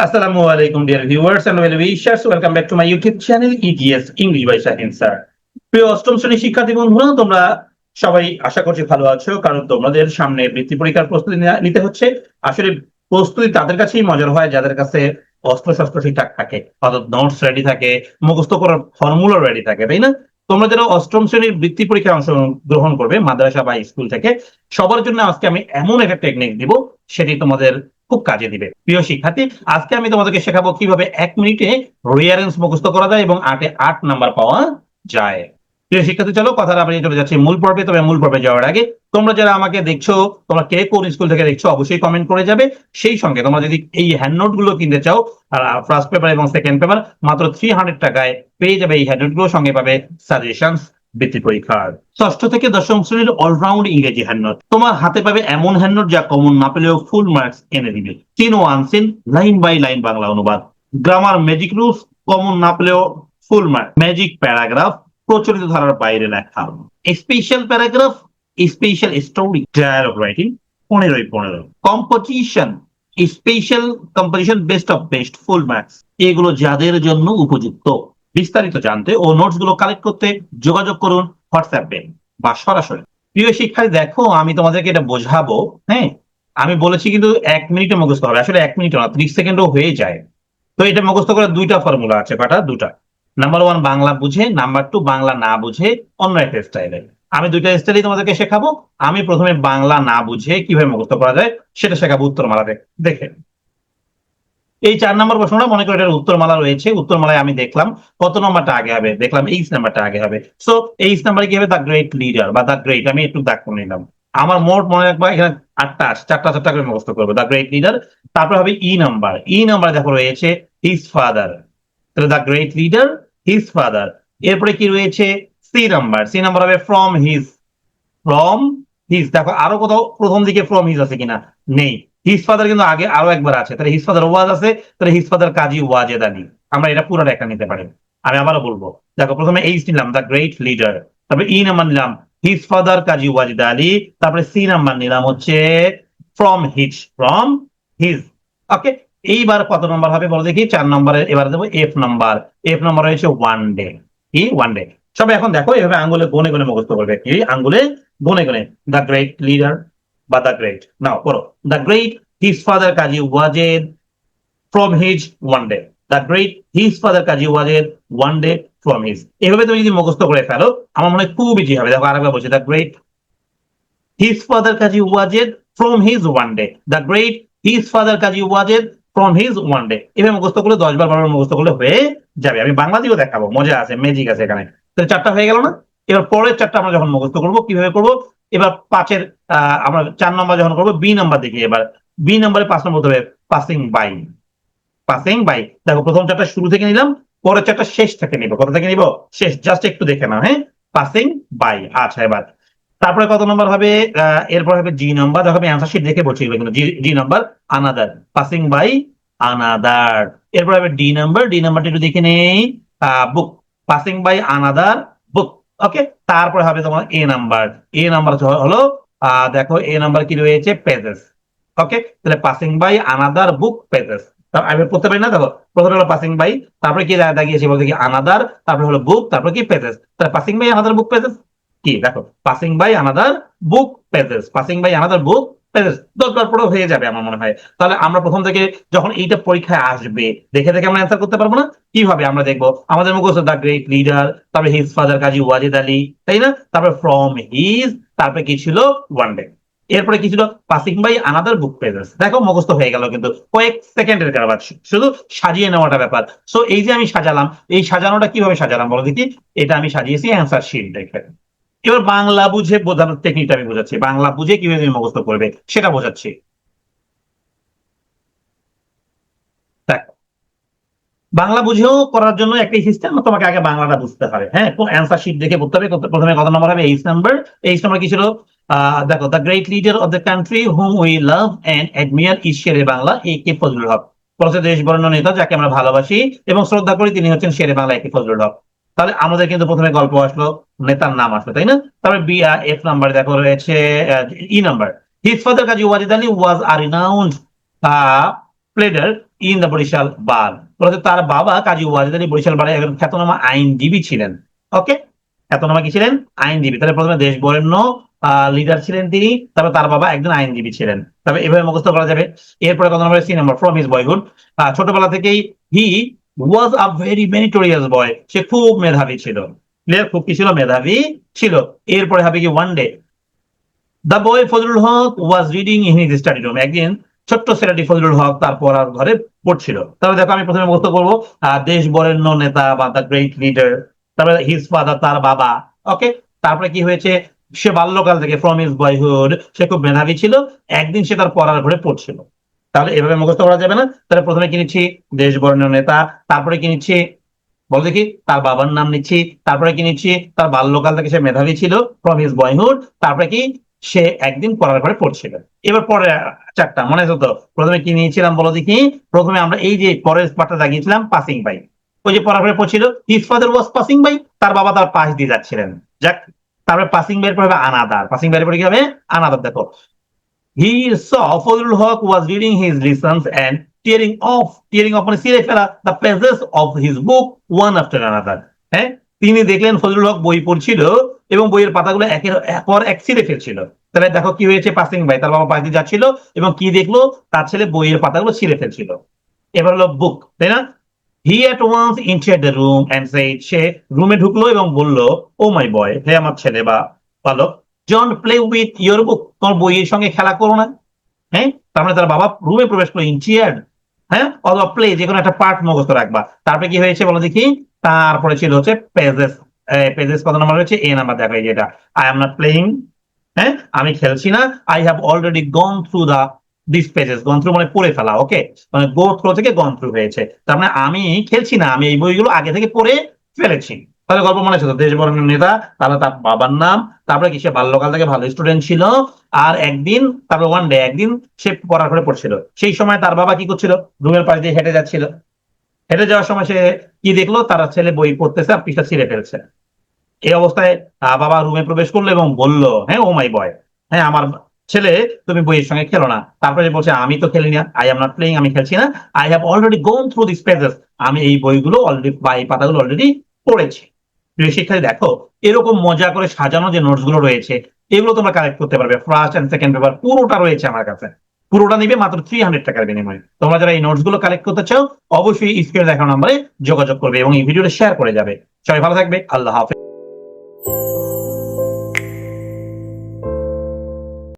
Assalamu alaikum dear viewers, and well wishers. Welcome back to my YouTube channel ETS English by Shahin sir. প্রিয় অষ্টম শ্রেণির শিক্ষার্থী বন্ধুরা, তোমরা সবাই আশা করছি ভালো আছো, কারণ তোমাদের সামনে বৃত্তি পরীক্ষার প্রস্তুতি নিতে হচ্ছে আসলে প্রস্তুতি তাদের কাছেই মজার হয়, যাদের কাছে অস্ত্র শস্ত্র ঠিকঠাক থাকে, অর্থাৎ নোটস রেডি থাকে, মুখস্থ করার ফর্মুলা রেডি থাকে, তাই না তোমরা যারা অষ্টম শ্রেণির বৃত্তি পরীক্ষায় অংশগ্রহণ করবে, মাদ্রাসা বা স্কুল থেকে, সবার জন্য আজকে আমি এমন একটা টেকনিক দিব, সেটি তোমাদের খুব কাজে দিবে। প্রিয় শিক্ষার্থী, আজকে আমি তোমাদেরকে শেখাবো কীভাবে এক মিনিটে রিয়ারেন্স মুখস্থ করা যায় এবং আটে আট নাম্বার পাওয়া যায়। প্রিয় শিক্ষার্থী, চলো কথা না বাড়িয়ে চলে যাচ্ছি। মূল পর্বে, তবে মূল পর্বে যাওয়ার আগে তোমরা যারা আমাকে দেখছ, তোমরা কে কোন স্কুল থেকে দেখছ, অবশ্যই কমেন্ট করে যাবে। সেই সঙ্গে তোমরা যদি এই হ্যান্ড নোটগুলো কিনতে চাও ফার্স্ট পেপার এবং সেকেন্ড পেপার মাত্র থ্রি হান্ড্রেড টাকায় পেয়ে যাবে এই হ্যান্ড নোটগুলো। সঙ্গে পাবে সাজেশনস বৃত্তি পরীক্ষার। ষষ্ঠ থেকে দশম শ্রেণির অলরাউন্ড ইংরেজি হ্যান্ডনোট তোমার হাতে পাবে এমন হ্যান্ডনোট যা কমন না পেলেও ফুল মার্কস এনে দিবে। তিন ও unseen line by line Bangla অনুবাদ। গ্রামার ম্যাজিক রুলস কমন না পেলেও ফুল মার্ক ম্যাজিক প্যারাগ্রাফ প্রচলিত ধারার বাইরে লেখা special paragraph special story dialogue writing পনেরোই পনেরো। Composition special composition best of best full marks এগুলো যাদের জন্য উপযুক্ত। বিস্তারিত জানতে ও নোটসগুলো কালেক্ট করতে যোগাযোগ করুন হোয়াটসঅ্যাপে বা সরাসরি। প্রিয় শিক্ষার্থী, দেখো, আমি তোমাদেরকে এটা বোঝাবো হ্যাঁ? আমি বলেছি কিন্তু এক মিনিটে মুখস্থ হবে। আসলে এক মিনিট না ত্রিশ সেকেন্ডও হয়ে যায়। তো এটা মুখস্থ করার দুইটা ফর্মুলা আছে কটা দুটা। নাম্বার ওয়ান বাংলা বুঝে নাম্বার টু বাংলা না বুঝে, অন্য একটা স্টাইলে আমি দুইটা স্টাইলই তোমাদেরকে শেখাবো। আমি প্রথমে বাংলা না বুঝে কীভাবে মুখস্থ করা যায়, সেটা শেখাবো উত্তরমালাতে। দেখে। এই চার নম্বর প্রশ্নটা মনে করি এটার উত্তরমালা রয়েছে। উত্তরমালায় আমি দেখলাম কত নম্বরটা আগে হবে, দেখলাম এইচ নাম্বারটা আগে হবে। সো এইচ নাম্বারে কি হবে? দ্য গ্রেট লিডার বা দ্য গ্রেট আমি একটু দাগ করে নিলাম। আমার মোট মনে রাখব, এখানে আটটা চারটা চারটা করে মুখস্থ করব। দ্য গ্রেট লিডার তারপর হবে ই নাম্বার ই নাম্বার দেখো রয়েছে his father the great leader his father এরপরে কি রয়েছে? সি নাম্বার সি নাম্বার হবে ফ্রম হিজ ফ্রম হিজ দেখো, আরও কোথাও প্রথম দিকে ফ্রম হিজ আছে কিনা? নেই। হিজ ফাদার কিন্তু আগে আরও একবার আছে। তাহলে হিজ ফাদার ওয়াজ আছে, তাহলে হিজ ফাদার কাজী ওয়াজেদ আলী। আমরা এটা পুরোটা একটা নিতে পারি। আমি আবারও বলব। দেখো, প্রথমে এইচ নিলাম দ্য গ্রেট লিডার তারপরে ই নাম্বার নিলাম হিজ ফাদার কাজী ওয়াজেদ আলী। তারপরে সি নাম্বার নিলাম হচ্ছে from his from his okay এইবার কত নম্বর হবে বলো দেখি, চার নম্বরে এবার দেবো এফ নাম্বার এফ নাম্বার হয়েছে ওয়ান ডে কি? ওয়ান ডে সবাই এখন দেখো, এভাবে আঙ্গুলে গনে গনে মুখস্থ করবে। কি? আঙ্গুলে গনে গনে। দ্য গ্রেট লিডার বা দ্য গ্রেট নাও, পড়ো। The great his father Kazi Wajed from his one day the great his father Kazi Wajed one day from his এভাবে তুমি যদি মুখস্থ করে ফেলো, আমার মনে হয় খুব ইজি হবে। দেখো আরেকবার বলছি the great his father Kazi Wajed from his one day the great his father Kazi Wajed from his one day এভাবে মুখস্থ করলে দশ বার, বারবার মুখস্থ করলে হয়ে যাবে। আমি বাংলা দিয়েও দেখাবো, মজা আছে ম্যাজিক আছে এখানে। তো চারটা হয়ে গেল না? এবার পরের চারটা আমরা যখন মুখস্থ করব, কীভাবে করব? এবার পাঁচের আমরা চার নম্বর যখন করব বি নাম্বার দেখি এবার। বি নাম্বারে পাঁচ নম্বর হবে পাসিং বাই পাসিং বাই দেখো, প্রথম চারটা শুরু থেকে নিলাম, পরের চারটা শেষ থেকে নিব। কোথা থেকে নিব? শেষ জাস্ট একটু দেখে নাও হ্যাঁ? পাসিং বাই আচ্ছা এবার তারপরে কত নম্বর হবে? এরপর হবে জি নাম্বার দেখো আমি অ্যান্সার শিট দেখে বলছি কিন্তু। G number another passing by another এরপর হবে ডি নাম্বার ডি নাম্বারটা একটু দেখে নেই। Book passing by another book okay তারপরে হবে তোমার এ নাম্বার এ নাম্বার হলো দেখো এ নাম্বার কি রয়েছে? পেজেস ওকে তাহলে passing by another book pages আমি পড়তে পারি না? দেখো, প্রথমে হলো পাসিং বাই তারপরে কি দাগিয়েছি বলতে কি আনাদার তারপরে হলো বুক তারপরে কি পেজেস তাহলে passing by another book pages কি? দেখো passing by another book pages passing by another book pages দরকার পড়ে হয়ে যাবে আমার মনে হয়। তাহলে আমরা প্রথম থেকে যখন এইটা পরীক্ষায় আসবে, দেখে দেখে আমরা অ্যান্সার করতে পারব না? কীভাবে আমরা দেখব, আমাদের মুখস্থ দ্য গ্রেট লিডার তারপরে হিজ ফাদার কাজী ওয়াজিদ আলী, তাই না? তারপরে ফ্রম হিজ তারপরে কি ছিল? ওয়ান ডে এরপরে কি ছিল? Passing by another book pages দেখো, মুখস্থ হয়ে গেল কিন্তু কয়েক সেকেন্ডের ব্যাপার শুধু সাজিয়ে নেওয়াটা ব্যাপার। সো এই যে আমি সাজালাম, এই সাজানোটা কীভাবে সাজালাম বলো দেখি? এটা আমি সাজিয়েছি অ্যান্সার শিট দেখে। এবার বাংলা বুঝে বোঝানোর টেকনিকটা আমি বোঝাচ্ছি। বাংলা বুঝে কীভাবে তুমি মুখস্থ করবে সেটা বোঝাচ্ছি। বাংলা বুঝেও করার জন্য একটাই সিস্টেম তোমাকে আগে বাংলাটা বুঝতে হবে। হ্যাঁ কোন অ্যান্সার শিট দেখে বুঝতে হবে। প্রথমে কত নম্বর হবে? এইচ নাম্বার এইচ নাম্বার কি ছিল? দেখো the great leader of the country hmm we love and admire is Shere Bangla A K Fazlul Haq process দেশ বরেণ্য নেতা যাকে আমরা ভালোবাসি এবং শ্রদ্ধা করি, তিনি হচ্ছেন শেরে বাংলা এ কে ফজলুল হক তাহলে আমাদের কিন্তু প্রথমে গল্প আসলো, নেতার নাম আসলো, তাই না? তারপরে বি এফ নাম্বার দেখো রয়েছে E number his father Kazi Wajid Ali was are renowned pleader in the Barisal bar বলতে তার বাবা কাজী ওয়াজেদ আলী বরিশাল বারে একজন খ্যাতনামা আইনজীবী ছিলেন ওকে খ্যাতনামা কি ছিলেন? আইনজীবী। তাহলে প্রথমে দেশ বরেণ্য লিডার ছিলেন তিনি, তারপরে তার বাবা একজন আইনজীবী ছিলেন। তবে এভাবে মুখস্থ করা যাবে। এরপরে কত নম্বর সি নম্বর ফ্রম হিজ বয়হুড ছোটবেলা থেকেই হি ওয়াজ আ ভেরি মেরিটোরিয়াস বয় সে খুব মেধাবী ছিল। ক্লিয়ার খুব কি ছিল? মেধাবী ছিল। এরপরে হবে কি one day the boy Fazlul Haq was reading in his study room একদিন ছোট্ট ছেলেটি ফজলুল হক তার পড়ার ঘরে পড়ছিল। তাহলে দেখো আমি প্রথমে মুক্ত করব। দেশ বরেণ্য নেতা বা দ্য গ্রেট লিডার তারপরে হিজ ফাদার তার বাবা। ওকে তারপরে কি হয়েছে? সে বাল্যকাল থেকে ফ্রম হিজ বয়হুড সে খুব মেধাবী ছিল। একদিন সে তার পড়ার ঘরে পড়ছিল। তাহলে এভাবে মুখস্থ করা যাবে না। তাহলে প্রথমে কি নিচ্ছি? দেশ বরেণ্য নেতা। তারপরে কি নিচ্ছি? বল দেখি। তার বাবার নাম নিচ্ছি। তারপরে কি নিচ্ছি? তার বাল্যকাল থেকে সে মেধাবী ছিল ফ্রম হিজ বয়হুড তারপরে কি? সে একদিন পড়ার ঘরে পড়ছিল। এবার পরে চারটা, মনে আছে তো? প্রথমে কি নিয়েছিলাম বলো দেখি। প্রথমে আমরা এই যে পরের পাঠটা দাগিয়েছিলাম পাসিং বাই ওই যে পড়ার পরে পড়ছিল his father was passing by তার বাবা তার পাশ দিয়ে যাচ্ছিলেন। যাক, তারপরে পাসিং বাইয়ের পরে হবে আনাদার পাসিং বাইয়ের পরে কি হবে? আনাদার দেখো। He saw Fazlul Haq was reading his lessons and tearing off tearing off মানে ছিঁড়ে ফেলা the pages of his book one after another হ্যাঁ? তিনি দেখলেন ফজলুল হক বই পড়ছিল এবং বইয়ের পাতাগুলো একের পর এক ছিঁড়ে ফেলছিল। তাহলে দেখো কি হয়েছে পাসিং বাই তার বাবা পাশ দিয়ে যাচ্ছিল এবং কি দেখল? তার ছেলে বইয়ের পাতাগুলো ছিঁড়ে ফেলছিল। এবার হলো বুক তাই না? He at once inside the room said সে রুমে ঢুকলো এবং বলল, ও মাই বয় হে আমার ছেলে বা বালক জন প্লে উইথ ইয়োর বুক তোমার বইয়ের সঙ্গে খেলা করো না। হ্যাঁ? তার মানে তার বাবা রুমে প্রবেশ করল ইনচিয়ার্ড হ্যাঁ? অথবা প্লে যে কোনো একটা পার্ট মুখস্থ রাখবা। তারপরে কি হয়েছে বলো দেখি? তারপরে ছিল হচ্ছে পেজেস পেজেস কত নাম্বার হচ্ছে এ নাম্বার দেখো যেটা। আই এম নট প্লেইং হ্যাঁ? আমি খেলছি না। I have already gone through the this pages gone through মানে পড়ে ফেলা ওকে মানে গো থ্রো থেকে গন থ্রু হয়েছে। তার মানে আমি খেলছি না, আমি এই বইগুলো আগে থেকে পড়ে ফেলেছি। তাহলে গল্প মনে আছে দেশ বরণের নেতা, তাহলে তার বাবার নাম, তারপরে কি, সে বাল্যকাল থেকে ভালো স্টুডেন্ট ছিল, আর একদিন, তারপরে ওয়ান ডে একদিন সে পড়ার ঘরে পড়ছিল। সেই সময় তার বাবা কি করছিল? রুমের পাশ দিয়ে হেঁটে যাচ্ছিল। হেঁটে যাওয়ার সময় সে কি দেখল? তার ছেলে বই পড়তেছে আর পৃষ্ঠা ছিঁড়ে ফেলছে। এই অবস্থায় বাবা রুমে প্রবেশ করল এবং বলল হ্যাঁ ও মাই বয় হ্যাঁ আমার ছেলে, তুমি বইয়ের সঙ্গে খেলো না। তারপরে বলছে, আমি তো খেলি না আই এম নট প্লেইং আমি খেলছি না। I have already gone through this pages আমি এই বইগুলো অলরেডি বা এই পাতাগুলো অলরেডি পড়েছি। শিক্ষার্থী, দেখো, এরকম মজা করে সাজানো যে নোটসগুলো রয়েছে, এগুলো তোমরা কালেক্ট করতে পারবে। ফার্স্ট এন্ড সেকেন্ড পেপার পুরোটা রয়েছে আমার কাছে। পুরোটা নিবে মাত্র থ্রি হান্ড্রেড টাকার বিনিময়ে। তোমরা যারা এই নোটসগুলো কালেক্ট করতে চাও, অবশ্যই স্ক্রিনে দেখানো নাম্বারে যোগাযোগ করবে এবং এই ভিডিওটা শেয়ার করে যাবে। সবাই ভালো থাকবে। আল্লাহ হাফেজ।